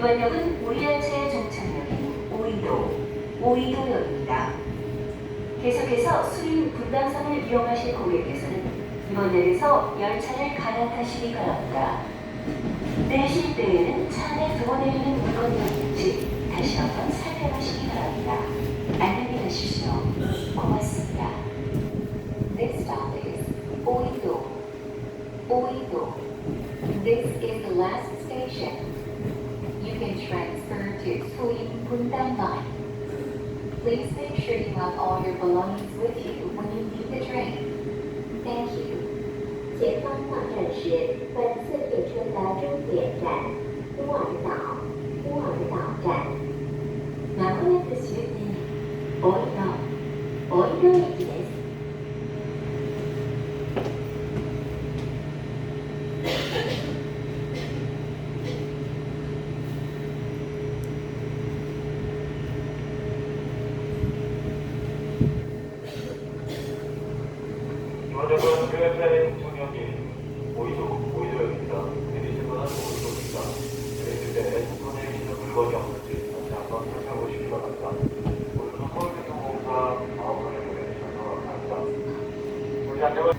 이번 역은 우리 열차의 종착역인 오이도, 오이도역입니다. 계속해서 수린 분당선을 이용하실 고객께서는 이번 역에서 열차를 갈아타시기 바랍니다. 내실 때에는 차 안에 두고 내리는 물건이 있는지 다시 한번 살펴보시기 바랍니다. 안녕히 가십시오. 고맙습니다. This stop is Oido. Oido. This is the last station. put. Please make sure you have all your belongings with you when you leave the train. Thank you. 前方到站时，本次列车的终点站乌尔岛乌尔岛站。まもなく終点、おいの、おいの駅です。 여러분 교회사의 청년이 보이도 보이도입니다. 내리실 만한 보이도입니다. 내리실 때 손에 있는 물건이 없는지 다시 한번 살펴보시기 바랍니다. 오늘도 서울교통공사 마음을 보내주셔서 감사합니다. 우리 안녕하